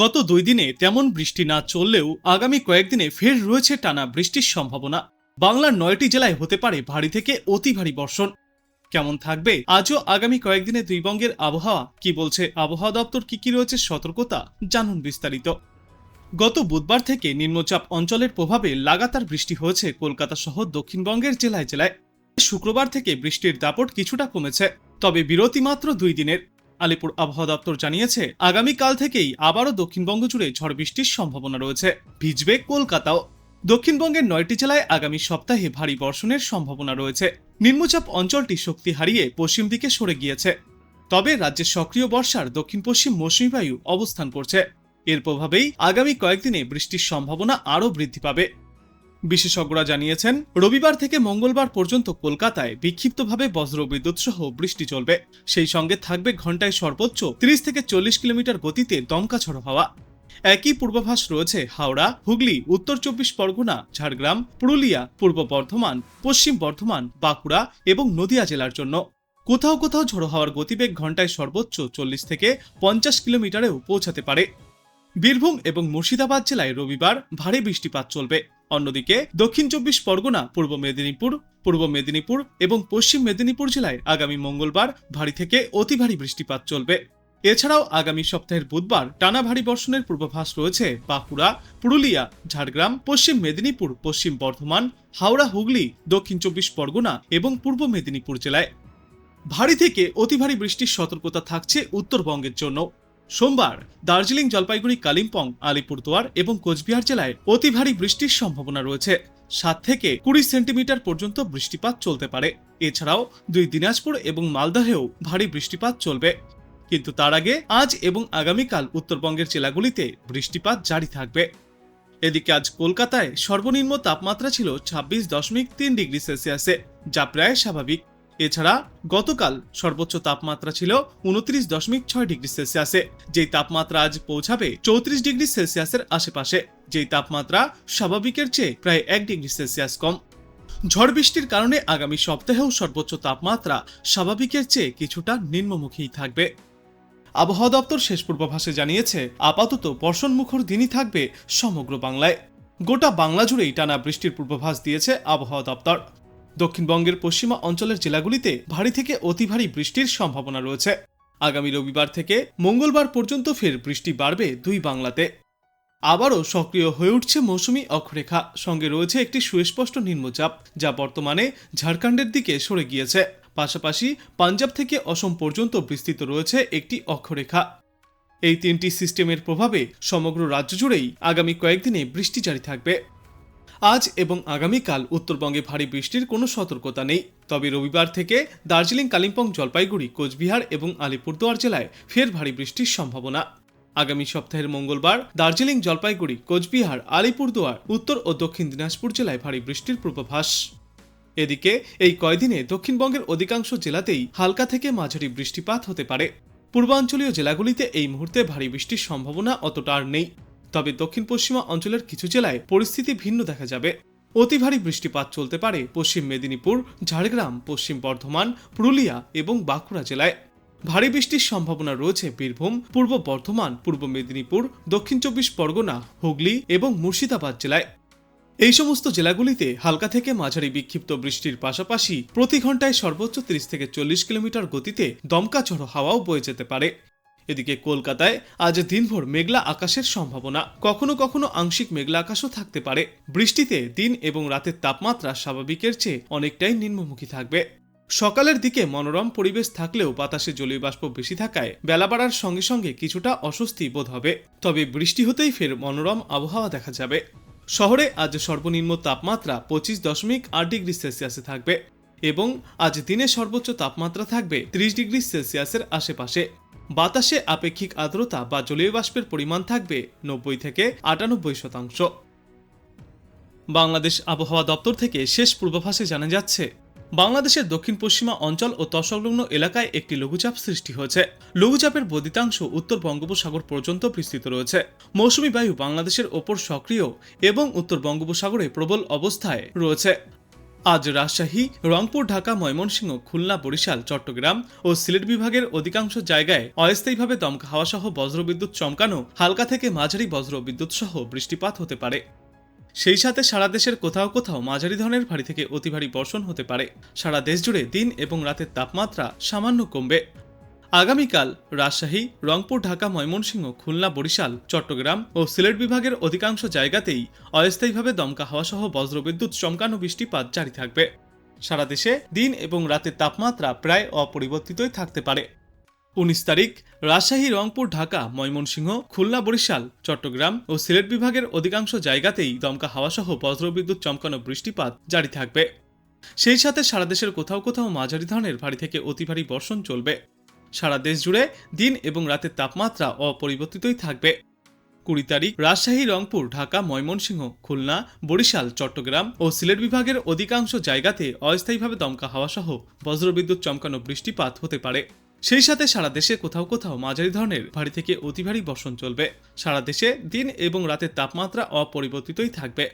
গত দুই দিনে তেমন বৃষ্টি না চললেও আগামী কয়েকদিনে ফের রয়েছে টানা বৃষ্টির সম্ভাবনা। বাংলার নয়টি জেলায় হতে পারে ভারী থেকে অতি ভারী বর্ষণ। কেমন থাকবে? আজও আগামী কয়েকদিনে দুই বঙ্গের আবহাওয়া কি বলছে? আবহাওয়া দপ্তর কি কি রয়েছে সতর্কতা জানুন বিস্তারিত। গত বুধবার থেকে নিম্নচাপ অঞ্চলের প্রভাবে লাগাতার বৃষ্টি হয়েছে কলকাতা সহ দক্ষিণবঙ্গের জেলায় জেলায়। শুক্রবার থেকে বৃষ্টির দাপট কিছুটা কমেছে, তবে বিরতি মাত্র দুই দিনের। আলিপুর আবহাওয়া দপ্তর জানিয়েছে, আগামীকাল থেকেই আবারও দক্ষিণবঙ্গ জুড়ে ঝড় বৃষ্টির সম্ভাবনা রয়েছে। ভিজবে কলকাতাও। দক্ষিণবঙ্গের নয়টি জেলায় আগামী সপ্তাহে ভারী বর্ষণের সম্ভাবনা রয়েছে। নিম্নচাপ অঞ্চলটি শক্তি হারিয়ে পশ্চিম দিকে সরে গিয়েছে। তবে রাজ্যের সক্রিয় বর্ষার দক্ষিণ পশ্চিম মৌসুমী বায়ু অবস্থান করছে। এর প্রভাবেই আগামী কয়েকদিনে বৃষ্টির সম্ভাবনা আরও বৃদ্ধি পাবে। বিশেষজ্ঞরা জানিয়েছেন, রবিবার থেকে মঙ্গলবার পর্যন্ত কলকাতায় বিক্ষিপ্তভাবে বজ্রবিদ্যুৎ সহ বৃষ্টি চলবে। সেই সঙ্গে থাকবে ঘন্টায় সর্বোচ্চ 30 থেকে চল্লিশ কিলোমিটার গতিতে দমকা ঝড়ো হাওয়া। একই পূর্বাভাস রয়েছে হাওড়া, হুগলি, উত্তর চব্বিশ পরগনা, ঝাড়গ্রাম, পুরুলিয়া, পূর্ব বর্ধমান, পশ্চিম বর্ধমান, বাঁকুড়া এবং নদিয়া জেলার জন্য। কোথাও কোথাও ঝড়ো হাওয়ার গতিবেগ ঘন্টায় সর্বোচ্চ চল্লিশ থেকে পঞ্চাশ কিলোমিটারেও পৌঁছাতে পারে। বীরভূম এবং মুর্শিদাবাদ জেলায় রবিবার ভারী বৃষ্টিপাত চলবে। অন্যদিকে দক্ষিণ চব্বিশ পরগনা, পূর্ব মেদিনীপুর পূর্ব মেদিনীপুর এবং পশ্চিম মেদিনীপুর জেলায় আগামী মঙ্গলবার ভারী থেকে অতি ভারী বৃষ্টিপাত চলবে। এছাড়াও আগামী সপ্তাহের বুধবার টানা ভারী বর্ষণের পূর্বাভাস রয়েছে বাঁকুড়া, পুরুলিয়া, ঝাড়গ্রাম, পশ্চিম মেদিনীপুর, পশ্চিম বর্ধমান, হাওড়া, হুগলি, দক্ষিণ চব্বিশ পরগনা এবং পূর্ব মেদিনীপুর জেলায়। ভারী থেকে অতি ভারী বৃষ্টির সতর্কতা থাকছে উত্তরবঙ্গের জন্য। সোমবার দার্জিলিং জলপাইগুড়ি কালিম্পং, আলিপুরদুয়ার এবং কোচবিহার জেলায় অতি ভারী বৃষ্টির সম্ভাবনা রয়েছে। সাত থেকে কুড়ি সেন্টিমিটার পর্যন্ত বৃষ্টিপাত চলতে পারে। এছাড়াও দুই দিনাজপুর এবং মালদহেও ভারী বৃষ্টিপাত চলবে। কিন্তু তার আগে আজ এবং আগামীকাল উত্তরবঙ্গের জেলাগুলিতে বৃষ্টিপাত জারি থাকবে। এদিকে আজ কলকাতায় সর্বনিম্ন তাপমাত্রা ছিল ছাব্বিশ দশমিক তিন ডিগ্রি সেলসিয়াসে, যা প্রায় স্বাভাবিক। এছাড়া গতকাল সর্বোচ্চ তাপমাত্রা ছিল উনত্রিশ দশমিক ছয় ডিগ্রি সেলসিয়াসে, যেই তাপমাত্রা আজ পৌঁছাবে চৌত্রিশ ডিগ্রি সেলসিয়াসের আশেপাশে, যেই তাপমাত্রা স্বাভাবিকের চেয়ে প্রায় এক ডিগ্রি সেলসিয়াস কম। ঝড় বৃষ্টির কারণে আগামী সপ্তাহেও সর্বোচ্চ তাপমাত্রা স্বাভাবিকের চেয়ে কিছুটা নিম্নমুখী থাকবে। আবহাওয়া দপ্তর শেষ পূর্বাভাসে জানিয়েছে, আপাতত বর্ষণমুখর দিনই থাকবে সমগ্র বাংলায়। গোটা বাংলা জুড়েই টানা বৃষ্টির পূর্বাভাস দিয়েছে আবহাওয়া দপ্তর। দক্ষিণবঙ্গের পশ্চিমা অঞ্চলের জেলাগুলিতে ভারী থেকে অতি ভারী বৃষ্টির সম্ভাবনা রয়েছে। আগামী রবিবার থেকে মঙ্গলবার পর্যন্ত ফের বৃষ্টি বাড়বে দুই বাংলাতে। আবারও সক্রিয় হয়ে উঠছে মৌসুমি অক্ষরেখা। সঙ্গে রয়েছে একটি সুস্পষ্ট নিম্নচাপ, যা বর্তমানে ঝাড়খণ্ডের দিকে সরে গিয়েছে। পাশাপাশি পাঞ্জাব থেকে অসম পর্যন্ত বিস্তৃত রয়েছে একটি অক্ষরেখা। এই তিনটি সিস্টেমের প্রভাবে সমগ্র রাজ্য জুড়েই আগামী কয়েকদিনে বৃষ্টি জারি থাকবে। আজ এবং আগামীকাল উত্তরবঙ্গে ভারী বৃষ্টির কোনো সতর্কতা নেই। তবে রবিবার থেকে দার্জিলিং, কালিম্পং, জলপাইগুড়ি, কোচবিহার এবং আলিপুরদুয়ার জেলায় ফের ভারী বৃষ্টির সম্ভাবনা। আগামী সপ্তাহের মঙ্গলবার দার্জিলিং, জলপাইগুড়ি, কোচবিহার, আলিপুরদুয়ার, উত্তর ও দক্ষিণ দিনাজপুর জেলায় ভারী বৃষ্টির পূর্বাভাস। এদিকে এই কয়দিনে দক্ষিণবঙ্গের অধিকাংশ জেলাতেই হালকা থেকে মাঝারি বৃষ্টিপাত হতে পারে। পূর্বাঞ্চলীয় জেলাগুলিতে এই মুহূর্তে ভারী বৃষ্টির সম্ভাবনা অতটা আর নেই। তবে দক্ষিণ পশ্চিমা অঞ্চলের কিছু জেলায় পরিস্থিতি ভিন্ন দেখা যাবে। অতি ভারী বৃষ্টিপাত চলতে পারে পশ্চিম মেদিনীপুর, ঝাড়গ্রাম, পশ্চিম বর্ধমান, পুরুলিয়া এবং বাঁকুড়া জেলায়। ভারী বৃষ্টির সম্ভাবনা রয়েছে বীরভূম, পূর্ব বর্ধমান, পূর্ব মেদিনীপুর, দক্ষিণ চব্বিশ পরগনা, হুগলি এবং মুর্শিদাবাদ জেলায়। এই সমস্ত জেলাগুলিতে হালকা থেকে মাঝারি বিক্ষিপ্ত বৃষ্টির পাশাপাশি প্রতি ঘন্টায় সর্বোচ্চ 30 থেকে চল্লিশ কিলোমিটার গতিতে দমকা ঝড়ো হাওয়াও বয়ে যেতে পারে। এদিকে কলকাতায় আজ দিনভর মেঘলা আকাশের সম্ভাবনা। কখনো কখনো আংশিক মেঘলা আকাশও থাকতে পারে। বৃষ্টিতে দিন এবং রাতের তাপমাত্রা স্বাভাবিকের চেয়ে অনেকটাই নিম্নমুখী থাকবে। সকালের দিকে মনোরম পরিবেশ থাকলেও বাতাসে জলীয় বাষ্প বেশি থাকায় বেলা বাড়ার সঙ্গে সঙ্গে কিছুটা অস্বস্তি বোধ হবে। তবে বৃষ্টি হতেই ফের মনোরম আবহাওয়া দেখা যাবে। শহরে আজ সর্বনিম্ন তাপমাত্রা পঁচিশ দশমিক আট ডিগ্রি সেলসিয়াসে থাকবে এবং আজ দিনে সর্বোচ্চ তাপমাত্রা থাকবে ত্রিশ ডিগ্রি সেলসিয়াসের আশেপাশে। বাতাসে আপেক্ষিক আর্দ্রতা বা জলীয় বাষ্পের পরিমাণ থাকবে নব্বই থেকে আটানব্বই শতাংশ। বাংলাদেশ আবহাওয়া দপ্তর থেকে শেষ পূর্বাভাসে জানা যাচ্ছে, বাংলাদেশের দক্ষিণ পশ্চিমা অঞ্চল ও তৎসংলগ্ন এলাকায় একটি লঘুচাপ সৃষ্টি হয়েছে। লঘুচাপের বদিতাংশ উত্তর বঙ্গোপসাগর পর্যন্ত বিস্তৃত রয়েছে। মৌসুমী বায়ু বাংলাদেশের ওপর সক্রিয় এবং উত্তর বঙ্গোপসাগরে প্রবল অবস্থায় রয়েছে। আজ রাজশাহী, রংপুর, ঢাকা, ময়মনসিংহ, খুলনা, বরিশাল, চট্টগ্রাম ও সিলেট বিভাগের অধিকাংশ জায়গায় অস্থায়ীভাবে দমকা হাওয়া সহ বজ্রবিদ্যুৎ চমকানো হালকা থেকে মাঝারি বজ্রবিদ্যুৎ সহ বৃষ্টিপাত হতে পারে। সেই সাথে সারা দেশের কোথাও কোথাও মাঝারি ধরনের ভারী থেকে অতি ভারী বর্ষণ হতে পারে। সারা দেশ জুড়ে দিন এবং রাতের তাপমাত্রা সামান্য কমবে। আগামীকাল রাজশাহী, রংপুর, ঢাকা, ময়মনসিংহ, খুলনা, বরিশাল, চট্টগ্রাম ও সিলেট বিভাগের অধিকাংশ জায়গাতেই অস্থায়ীভাবে দমকা হাওয়া সহ বজ্রবিদ্যুৎ, চমকানো বৃষ্টিপাত জারি থাকবে। সারা দেশে দিন এবং রাতের তাপমাত্রা প্রায় অপরিবর্তিতই থাকতে পারে। উনিশ তারিখ, রাজশাহী, রংপুর, ঢাকা, ময়মনসিংহ, খুলনা, বরিশাল, চট্টগ্রাম ও সিলেট বিভাগের অধিকাংশ জায়গাতেই দমকা হাওয়া সহ বজ্রবিদ্যুৎ, চমকানো বৃষ্টিপাত জারি থাকবে। সেই সাথে সারা দেশের কোথাও কোথাও মাঝারি ধরনের ভারী থেকে অতি ভারী বর্ষণ চলবে। সারা দেশ জুড়ে দিন এবং রাতের তাপমাত্রা অপরিবর্তিতই থাকবে। কুড়ি তারিখ, রাজশাহী, রংপুর, ঢাকা, ময়মনসিংহ, খুলনা, বরিশাল, চট্টগ্রাম ও সিলেট বিভাগের অধিকাংশ জায়গাতে অস্থায়ীভাবে দমকা হাওয়া সহ বজ্রবিদ্যুৎ চমকানো বৃষ্টিপাত হতে পারে। সেই সাথে সারা দেশে কোথাও কোথাও মাঝারি ধরনের ভারী থেকে অতি ভারী বর্ষণ চলবে। সারা দেশে দিন এবং রাতের তাপমাত্রা অপরিবর্তিতই থাকবে।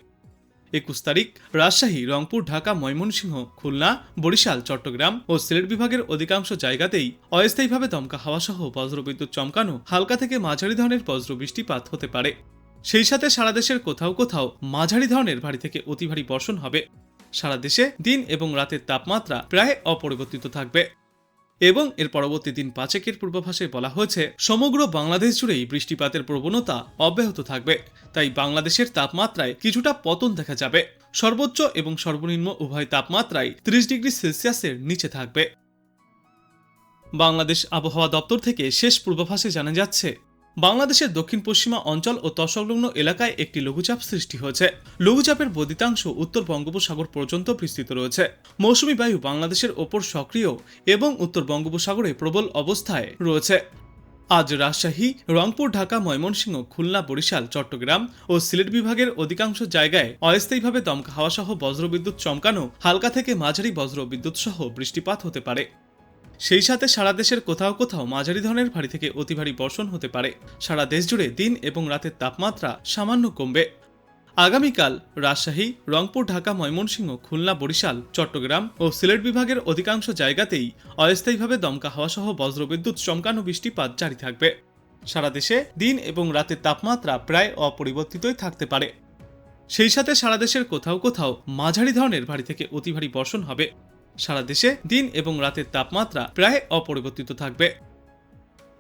একুশ তারিখ রাজশাহী, রংপুর, ঢাকা, ময়মনসিংহ, খুলনা, বরিশাল, চট্টগ্রাম ও সিলেট বিভাগের অধিকাংশ জায়গাতেই অস্থায়ীভাবে দমকা হাওয়া সহ বজ্রবিদ্যুৎ চমকানো হালকা থেকে মাঝারি ধরনের বজ্র বৃষ্টিপাত হতে পারে। সেই সাথে সারা দেশের কোথাও কোথাও মাঝারি ধরনের ভারী থেকে অতি ভারী বর্ষণ হবে। সারা দেশে দিন এবং রাতের তাপমাত্রা প্রায় অপরিবর্তিত থাকবে। এবং এর পরবর্তী দিন পাঁচেকের পূর্বাভাসে বলা হয়েছে, সমগ্র বাংলাদেশ জুড়েই বৃষ্টিপাতের প্রবণতা অব্যাহত থাকবে। তাই বাংলাদেশের তাপমাত্রায় কিছুটা পতন দেখা যাবে। সর্বোচ্চ এবং সর্বনিম্ন উভয় তাপমাত্রায় ত্রিশ ডিগ্রি সেলসিয়াসের নিচে থাকবে। বাংলাদেশ আবহাওয়া দপ্তর থেকে শেষ পূর্বাভাসে জানা যাচ্ছে বাংলাদেশের দক্ষিণ পশ্চিমা অঞ্চল ও তৎসংলগ্ন এলাকায় একটি লঘুচাপ সৃষ্টি হয়েছে। লঘুচাপের বদিতাংশ উত্তর বঙ্গোপসাগর পর্যন্ত বিস্তৃত রয়েছে। মৌসুমী বায়ু বাংলাদেশের ওপর সক্রিয় এবং উত্তর বঙ্গোপসাগরে প্রবল অবস্থায় রয়েছে। আজ রাজশাহী, রংপুর, ঢাকা, ময়মনসিংহ, খুলনা, বরিশাল, চট্টগ্রাম ও সিলেট বিভাগের অধিকাংশ জায়গায় অস্থায়ীভাবে দমকা হাওয়া সহ বজ্রবিদ্যুৎ চমকানো হালকা থেকে মাঝারি বজ্র বিদ্যুৎ সহ বৃষ্টিপাত হতে পারে। সেই সাথে সারা দেশের কোথাও কোথাও মাঝারি ধরনের ভারী থেকে অতি ভারী বর্ষণ হতে পারে। সারা দেশ জুড়ে দিন এবং রাতের তাপমাত্রা সামান্য কমবে। আগামীকাল রাজশাহী, রংপুর, ঢাকা, ময়মনসিংহ, খুলনা, বরিশাল, চট্টগ্রাম ও সিলেট বিভাগের অধিকাংশ জায়গাতেই অস্থায়ীভাবে দমকা হাওয়া সহ বজ্রবিদ্যুৎ, চমকানো বৃষ্টিপাত জারি থাকবে। সারা দেশে দিন এবং রাতের তাপমাত্রা প্রায় অপরিবর্তিতই থাকতে পারে। সেই সাথে সারা দেশের কোথাও কোথাও মাঝারি ধরনের ভারী থেকে অতি ভারী বর্ষণ হবে। সারা দেশে দিন এবং রাতের তাপমাত্রা প্রায় অপরিবর্তিত থাকবে।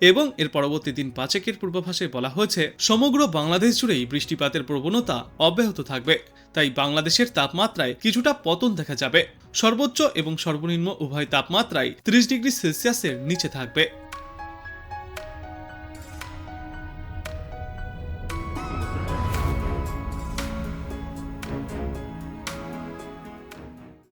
এবং এর পরবর্তী দিন পাচেকের পূর্বাভাসে বলা হয়েছে, সমগ্র বাংলাদেশ জুড়েই বৃষ্টিপাতের প্রবণতা অব্যাহত থাকবে। তাই বাংলাদেশের তাপমাত্রায় কিছুটা পতন দেখা যাবে। সর্বোচ্চ এবং সর্বনিম্ন উভয় তাপমাত্রায় ত্রিশ ডিগ্রি সেলসিয়াসের নিচে থাকবে।